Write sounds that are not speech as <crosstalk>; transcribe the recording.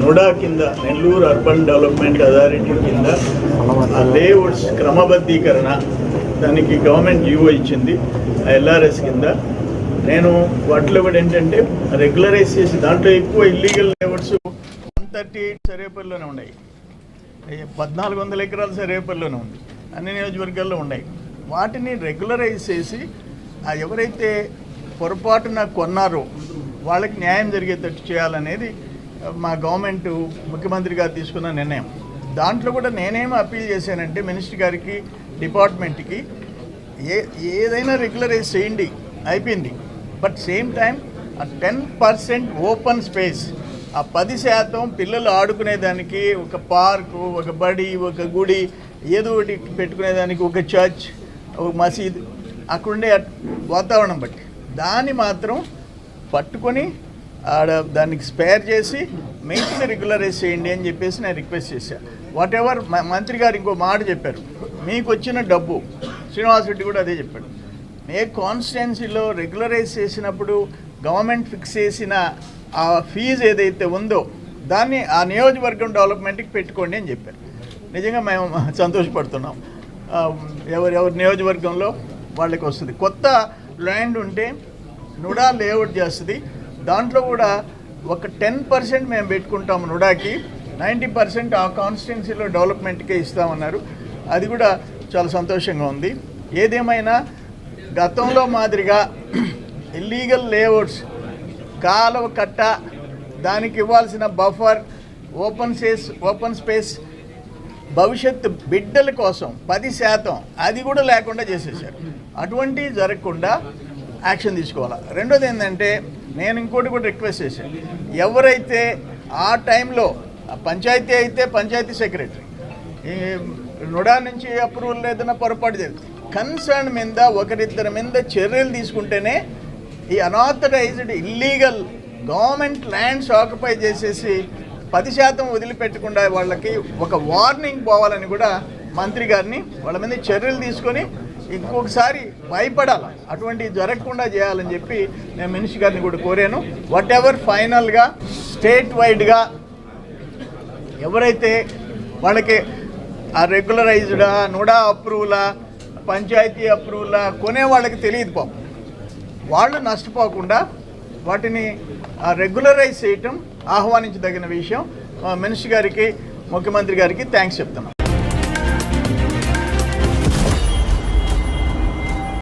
NUDA కింద Nellore urban development authority కింద ఆ లేఅవుట్స్ క్రమబద్ధీకరణ దానికి గవర్నమెంట్ జీవో ఇచ్చింది ఆ ఎల్ఆర్ఎస్ కింద. నేను వాటిలో కూడా ఏంటంటే రెగ్యులరైజ్ చేసి దాంట్లో ఎక్కువ illegal layouts one thirty eight సరేపల్లిలోనే ఉన్నాయి. పద్నాలుగు వందల ఎకరాలు సరేపల్లిలోనే ఉంది. అన్ని నియోజకవర్గాల్లో ఉన్నాయి. వాటిని రెగ్యులరైజ్ చేసి ఆ ఎవరైతే పొరపాటున కొన్నారో వాళ్ళకి న్యాయం జరిగేటట్టు చేయాలనేది మా గవర్నమెంట్ ముఖ్యమంత్రి గారు తీసుకున్న నిర్ణయం. దాంట్లో కూడా నేనేం అప్పీల్ చేశానంటే మినిస్టర్ గారికి డిపార్ట్మెంట్కి ఏ ఏదైనా రెగ్యులరైజ్ చేయండి అయిపోయింది. బట్ సేమ్ టైం ఆ టెన్ పర్సెంట్ ఓపెన్ స్పేస్ ఆ పది శాతం పిల్లలు ఆడుకునేదానికి ఒక పార్కు ఒక బడి ఒక గుడి ఏదో ఒకటి పెట్టుకునేదానికి ఒక చర్చ్ ఒక మసీద్ అక్కడుండే వాతావరణం బట్టి. దాన్ని మాత్రం పట్టుకొని ఆడ దానికి స్పేర్ చేసి మెయిన్ రెగ్యులరైజ్ చేయండి అని చెప్పేసి నేను రిక్వెస్ట్ చేశాను వాట్ ఎవర్ మంత్రి గారు ఇంకో మాట చెప్పారు. మీకు వచ్చిన డబ్బు శ్రీనివాస్ రెడ్డి కూడా అదే చెప్పాడు. ఏ కాన్స్టిట్యున్సీలో రెగ్యులరైజ్ చేసినప్పుడు గవర్నమెంట్ ఫిక్స్ చేసిన ఆ ఫీజు ఏదైతే ఉందో దాన్ని ఆ నియోజకవర్గం డెవలప్మెంట్కి పెట్టుకోండి అని చెప్పారు. నిజంగా మేము <laughs> సంతోషపడుతున్నాం. ఆ, ఎవరు ఎవరి నియోజకవర్గంలో వాళ్ళకి వస్తుంది. కొత్త ల్యాండ్ ఉంటే నుడా లేఅవుట్ చేస్తుంది. దాంట్లో కూడా ఒక టెన్ పర్సెంట్ మేము పెట్టుకుంటాము నుడాకి నైంటీ పర్సెంట్ ఆ కాన్స్టిట్యున్సీలో డెవలప్మెంట్కే ఇస్తామన్నారు. అది కూడా చాలా సంతోషంగా ఉంది. ఏదేమైనా గతంలో మాదిరిగా <clears throat> ఇల్లీగల్ లేఅవుట్స్ కాలువ కట్ట దానికి ఇవ్వాల్సిన buffer open space open space భవిష్యత్తు బిడ్డల కోసం పది శాతం అది కూడా లేకుండా చేసేసారు అటువంటి జరగకుండా యాక్షన్ తీసుకోవాలి? రెండోది ఏంటంటే నేను ఇంకోటి కూడా రిక్వెస్ట్ చేశాను ఎవరైతే ఆ టైంలో పంచాయతీ అయితే పంచాయతీ సెక్రటరీ ఈ నుడా నుంచి అప్రూవల్ లేదన్న పొరపాటు జరిగింది. కన్సర్న్ మీద ఒకరిద్దరి మీద చర్యలు తీసుకుంటేనే ఈ unauthorised illegal government lands occupy చేసేసి పది శాతం వదిలిపెట్టకుండా వాళ్ళకి ఒక వార్నింగ్ పోవాలని కూడా మంత్రి గారిని వాళ్ళ మీద చర్యలు తీసుకొని ఇంకొకసారి భయపడాలి. అటువంటివి జరగకుండా చేయాలని చెప్పి నేను మినిషి గారిని కూడా కోరాను. వాట్ ఎవర్ ఫైనల్గా స్టేట్ వైడ్గా ఎవరైతే వాళ్ళకి ఆ రెగ్యులరైజ్డా నోడా అప్రూవలా పంచాయతీ అప్రూవలా కొనే వాళ్ళకి తెలియదు పాపం. వాళ్ళు నష్టపోకుండా వాటిని రెగ్యులరైజ్ చేయటం ఆహ్వానించదగిన విషయం. ఆ, మినిస్టర్ గారికి ముఖ్యమంత్రి గారికి థ్యాంక్స్ చెప్తున్నాం.